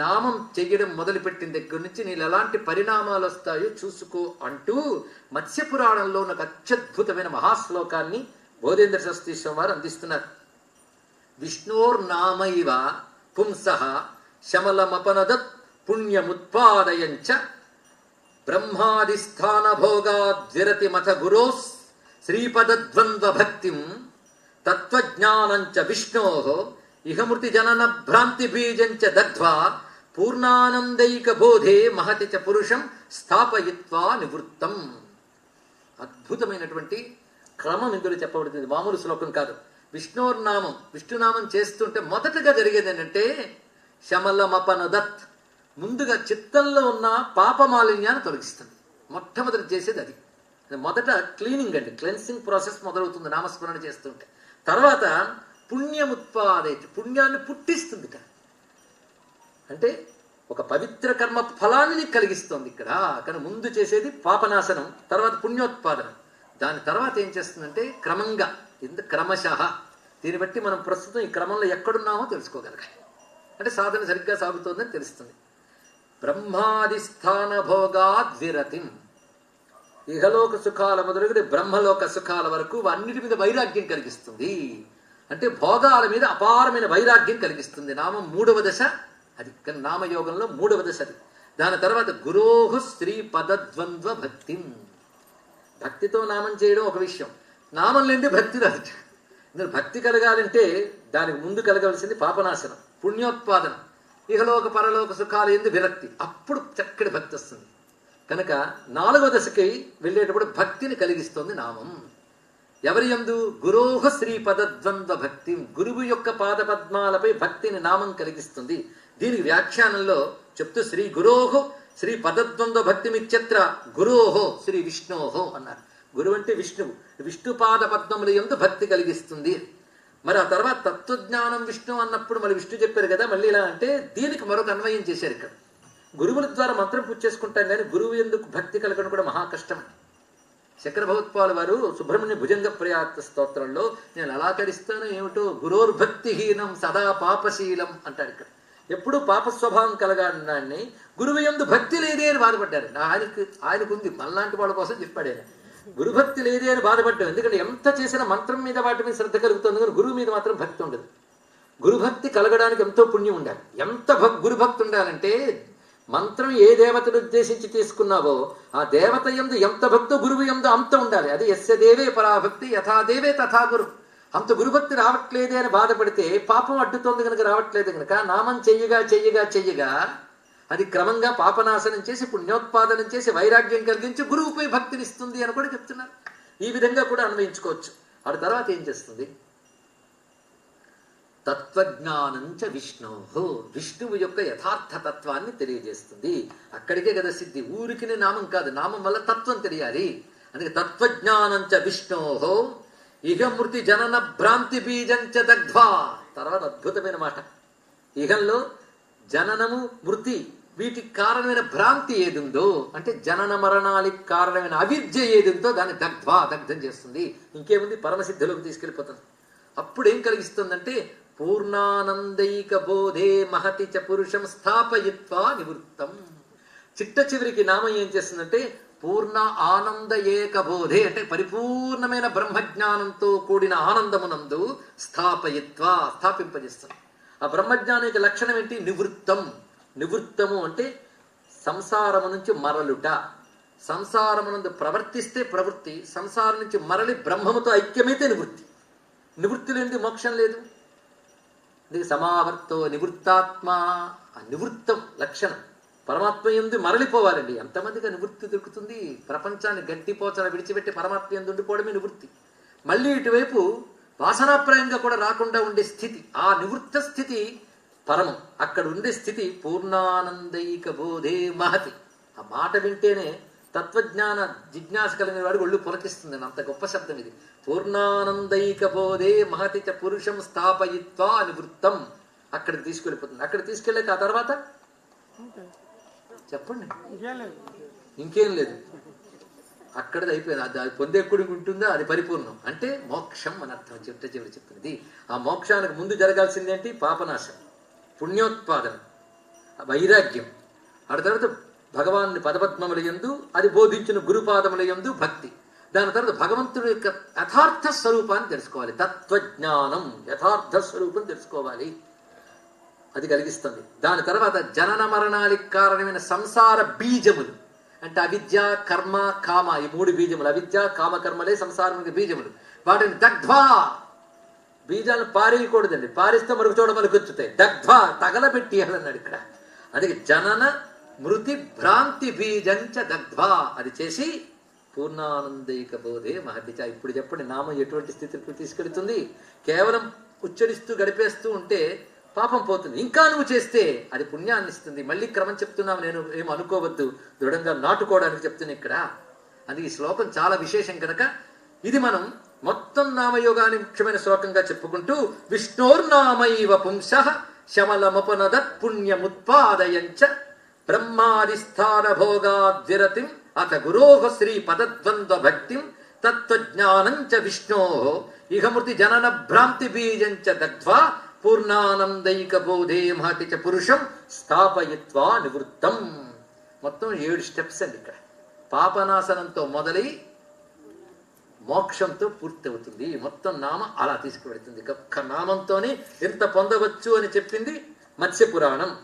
నామం చెయ్యడం మొదలుపెట్టిన దగ్గర నుంచి నీళ్ళు ఎలాంటి పరిణామాలు వస్తాయో చూసుకో అంటూ మత్స్య పురాణంలో ఒక అత్యద్భుతమైన మహాశ్లోకాన్ని బోధేంద్ర సస్తీశ్వరం వారు అందిస్తున్నారు. విష్ణోర్నామైవ పుంస శమలమపనదత్ పుణ్యముత్పాదయంచ బ్రహ్మాదిస్థాన భోగాద్విరతి మథ గురోస్ శ్రీపదద్వంద్వ భక్తిం తత్వజ్ఞానంచ విష్ణో ఇహమృతి జనన భ్రాంతి బీజంచ దగ్ధ్వా పూర్ణానందైక బోధే మహతి చ పురుషం స్థాపయిత్వా నివృత్తం. అద్భుతమైనటువంటి క్రమం ఇందులో చెప్పబడుతుంది. మామూలు శ్లోకం కాదు. విష్ణోర్నామం విష్ణునామం చేస్తుంటే మొదటగా జరిగేది ఏంటంటే శమలమపనదత్ ముందుగా చిత్తంలో ఉన్న పాపమాలిన్యాన్ని తొలగిస్తుంది. మొట్టమొదటి చేసేది అది. మొదట క్లీనింగ్ అండి. క్లెన్సింగ్ ప్రాసెస్ మొదలవుతుంది నామస్మరణ చేస్తుంటే. తర్వాత పుణ్యముత్పాదే పుణ్యాన్ని పుట్టిస్తుంది అంటే ఒక పవిత్ర కర్మ ఫలాన్ని కలిగిస్తోంది ఇక్కడ. కానీ ముందు చేసేది పాపనాశనం తర్వాత పుణ్యోత్పాదనం. దాని తర్వాత ఏం చేస్తుందంటే క్రమంగా ఇంత క్రమశః. దీన్ని బట్టి మనం ప్రస్తుతం ఈ క్రమంలో ఎక్కడున్నామో తెలుసుకోగలగాలి. అంటే సాధన సరిగ్గా సాగుతోందని తెలుస్తుంది. బ్రహ్మాదిస్థాన భోగాద్విరతిం ఇహలోక సుఖాల మొదలుగుడి బ్రహ్మలోక సుఖాల వరకు అన్నిటి మీద వైరాగ్యం కలిగిస్తుంది. అంటే భోగాల మీద అపారమైన వైరాగ్యం కలిగిస్తుంది. నామం మూడవ దశ అది నామయోగంలో మూడవ దశ అది దాని తర్వాత గురోహు స్త్రీ పదద్వంద్వ భక్తి భక్తితో నామం చేయడం ఒక విషయం. నామం లేనిదే భక్తి రాదు. ఇందులో భక్తి కలగాలంటే దానికి ముందు కలగవలసింది పాపనాశనం పుణ్యోత్పాదనం ఇహలోక పరలోక సుఖాలు ఎందు విరక్తి. అప్పుడు చక్కటి భక్తి వస్తుంది. కనుక నాలుగో దశకి వెళ్ళేటప్పుడు భక్తిని కలిగిస్తుంది నామం. ఎవరి యందు? గురోహ శ్రీ పదద్వంద్వ భక్తి గురువు యొక్క పాద పద్మాలపై భక్తిని నామం కలిగిస్తుంది. దీని వ్యాఖ్యానంలో చెప్తూ శ్రీ గురోహో శ్రీ పదద్వంద్వ భక్తి మిత్యత్ర గురోహో శ్రీ విష్ణోహో అన్నారు. గురువు అంటే విష్ణువు. విష్ణుపాద పద్మములు పద్మముల భక్తి కలిగిస్తుంది. మరి ఆ తర్వాత తత్వజ్ఞానం విష్ణు అన్నప్పుడు మళ్ళీ విష్ణు చెప్పారు కదా మళ్ళీ ఇలా అంటే దీనికి మరొక అన్వయం చేశారు ఇక్కడ. గురువుల ద్వారా మంత్రం పూజ చేసుకుంటాం కానీ గురువు ఎందుకు భక్తి కలగడం కూడా మహా కష్టం. శంకర భగవత్పాల్ వారు సుబ్రహ్మణ్య భుజంగ ప్రయాత స్తోత్రంలో నేను అలా కరిస్తానో ఏమిటో? గురోర్భక్తిహీనం సదా పాపశీలం అంటారు ఇక్కడ. ఎప్పుడూ పాప స్వభావం కలగాలని గురువు ఎందు భక్తి లేదే అని బాధపడ్డారు. ఆయనకు ఆయనకుంది. మనలాంటి వాళ్ళ కోసం చెప్పాడు ఆయన గురుభక్తి లేదే అని బాధపడ్డాం. ఎందుకంటే ఎంత చేసినా మంత్రం మీద వాటి మీద శ్రద్ధ కలుగుతుంది కానీ గురువు మీద మాత్రం భక్తి ఉండదు. గురుభక్తి కలగడానికి ఎంతో పుణ్యం ఉండాలి. ఎంత భక్ గురుభక్తి ఉండాలంటే మంత్రం ఏ దేవతను ఉద్దేశించి తీసుకున్నావో ఆ దేవత ఎందు ఎంత భక్తో గురువు ఎందు అంత ఉండాలి. అది ఎస్య దేవే పరాభక్తి యథా దేవే తథా గురు. అంత గురుభక్తి రావట్లేదే అని బాధపడితే పాపం అడ్డుతోంది కనుక రావట్లేదు కనుక నామం చెయ్యగా చెయ్యగా చెయ్యగా అది క్రమంగా పాపనాశనం చేసి పుణ్యోత్పాదనం చేసి వైరాగ్యం కలిగించి గురువుపై భక్తినిస్తుంది అని కూడా చెప్తున్నారు. ఈ విధంగా కూడా అన్వయించుకోవచ్చు. ఆ తర్వాత ఏం చేస్తుంది? తత్వజ్ఞానంచ విష్ణు విష్ణువు యొక్క యథార్థ తత్వాన్ని తెలియజేస్తుంది. అక్కడికే కదా సిద్ధి. ఊరికి నామం కాదు. నామం వల్ల తత్వం తెలియాలి. అందుకే తత్వజ్ఞానంచ విష్ణోహో ఇహ మృతి జనన భ్రాంతి బీజంచ దగ్ధ్వా. తర్వాత అద్భుతమైన మాట. ఇహంలో జననము మృతి వీటికి కారణమైన భ్రాంతి ఏదుందో అంటే జనన మరణాలకి కారణమైన అవిద్య ఏదుందో దాన్ని దగ్ధ్వా దగ్ధం చేస్తుంది. ఇంకేముంది? పరమసిద్ధిలోకి తీసుకెళ్ళిపోతుంది. అప్పుడు ఏం కలిగిస్తుందంటే పూర్ణానందైక బోధే మహతి చ పురుషం స్థాపయిత్వా నివృత్తం. చిట్ట చివరికి నామం ఏం చేస్తుందంటే పూర్ణ ఆనంద ఏకబోధే అంటే పరిపూర్ణమైన బ్రహ్మజ్ఞానంతో కూడిన ఆనందమునందు స్థాపయిత్వ స్థాపింపజేస్తాం ఆ బ్రహ్మజ్ఞానం యొక్క లక్షణం ఏంటి? నివృత్తం. నివృత్తము అంటే సంసారము నుంచి మరలుట. సంసారమునందు ప్రవర్తిస్తే ప్రవృత్తి సంసారం నుంచి మరలి బ్రహ్మముతో ఐక్యమైతే నివృత్తి. నివృత్తి లేనిది మోక్షం లేదు. ఇది సమావర్తో నివృత్తాత్మ ఆ నివృత్తం లక్షణం. పరమాత్మ ఎందు మరలిపోవాలండి. ఎంతమందిగా నివృత్తి దొరుకుతుంది? ప్రపంచాన్ని గట్టిపోచన విడిచిపెట్టి పరమాత్మ ఎందు ఉండిపోవడమే నివృత్తి. మళ్ళీ ఇటువైపు వాసనాప్రాయంగా కూడా రాకుండా ఉండే స్థితి ఆ నివృత్త స్థితి పరమం. అక్కడ ఉండే స్థితి పూర్ణానందైక బోధే మహతి. ఆ మాట వింటేనే తత్వజ్ఞాన జిజ్ఞాస కలిగిన వాడు ఒళ్ళు పులకిస్తుంది. అంత గొప్ప శబ్దం ఇది. పూర్ణానందైక బోధే మహతి చ పురుషం స్థాపయిత్వా నివృత్తం. అక్కడికి తీసుకెళ్ళిపోతుంది. అక్కడ తీసుకెళ్ళాక ఆ తర్వాత? చెప్పండి. ఇంకేం లేదు. అక్కడది అయిపోయింది. అది అది పొందే ఎక్కడికి ఉంటుందో? అది పరిపూర్ణం. అంటే మోక్షం అని అర్థం. చిట్ట చివరి చెప్తున్నది ఆ మోక్షానికి ముందు జరగాల్సింది ఏంటి? పాపనాశం. పుణ్యోత్పాదనం. వైరాగ్యం. ఆ తర్వాత భగవాన్ని పదపద్మముల యందు అది బోధించిన గురుపాదముల యందు భక్తి. దాని తర్వాత భగవంతుడి యొక్క యథార్థ స్వరూపాన్ని తెలుసుకోవాలి. తత్వజ్ఞానం యథార్థ స్వరూపం తెలుసుకోవాలి. అది కలిగిస్తుంది. దాని తర్వాత జనన మరణానికి కారణమైన సంసార బీజములు. అంటే అవిద్య కర్మ కామ ఈ మూడు బీజములు. అవిద్య కామ కర్మలే సంసారానికి బీజములు. వాటిని దగ్ధ్వా. బీజాలను పారేయకూడదండి. పారిస్తే మరొక చోట మనకు వచ్చుతాయి దగ్ధ్వా తగలబెట్టి అన్నాడు ఇక్కడ. అందుకే జనన మృతి భ్రాంతి బీజంచ దగ్ధ్వా అది చేసి పూర్ణానందైక బోధే మహతిచ ఇప్పుడు చెప్పండి నామం ఎటువంటి స్థితికి తీసుకెళ్తుంది? కేవలం ఉచ్చరిస్తూ గడిపేస్తూ ఉంటే పాపం పోతుంది. ఇంకా నువ్వు చేస్తే అది పుణ్యాన్ని ఇస్తుంది. మళ్ళీ క్రమం చెప్తున్నావు నేను ఏం అనుకోవద్దు. దృఢంగా నాటుకోవడానికి చెప్తున్నా ఇక్కడ. అది ఈ శ్లోకం చాలా విశేషం కనుక. ఇది మనం మొత్తం నామయోగాన్ని ముఖ్యమైన శ్లోకంగా చెప్పుకుంటూ విష్ణోర్నామైవ పుంస శమలమపనదత్ పుణ్యముత్పాదయంచ బ్రహ్మాదిస్థాన భోగాద్విరతిం అత గురోహ శ్రీ పదద్వంద్వ భక్తిం చ విష్ణో ఇహమృతి జనన భ్రాంతి బీజంచ దగ్ధ్వా పూర్ణానందైక బోధే మహతి చ పురుషం స్థాపయిత్వా నివృత్తం. మొత్తం ఏడు స్టెప్స్ అండి ఇక్కడ. పాపనాశనంతో మొదలై మోక్షంతో పూర్తవుతుంది. మొత్తం నామ అలా తీసుకువెడుతుంది ఒక్క నామంతోనే ఎంత పొందవచ్చు అని చెప్పింది మత్స్య పురాణం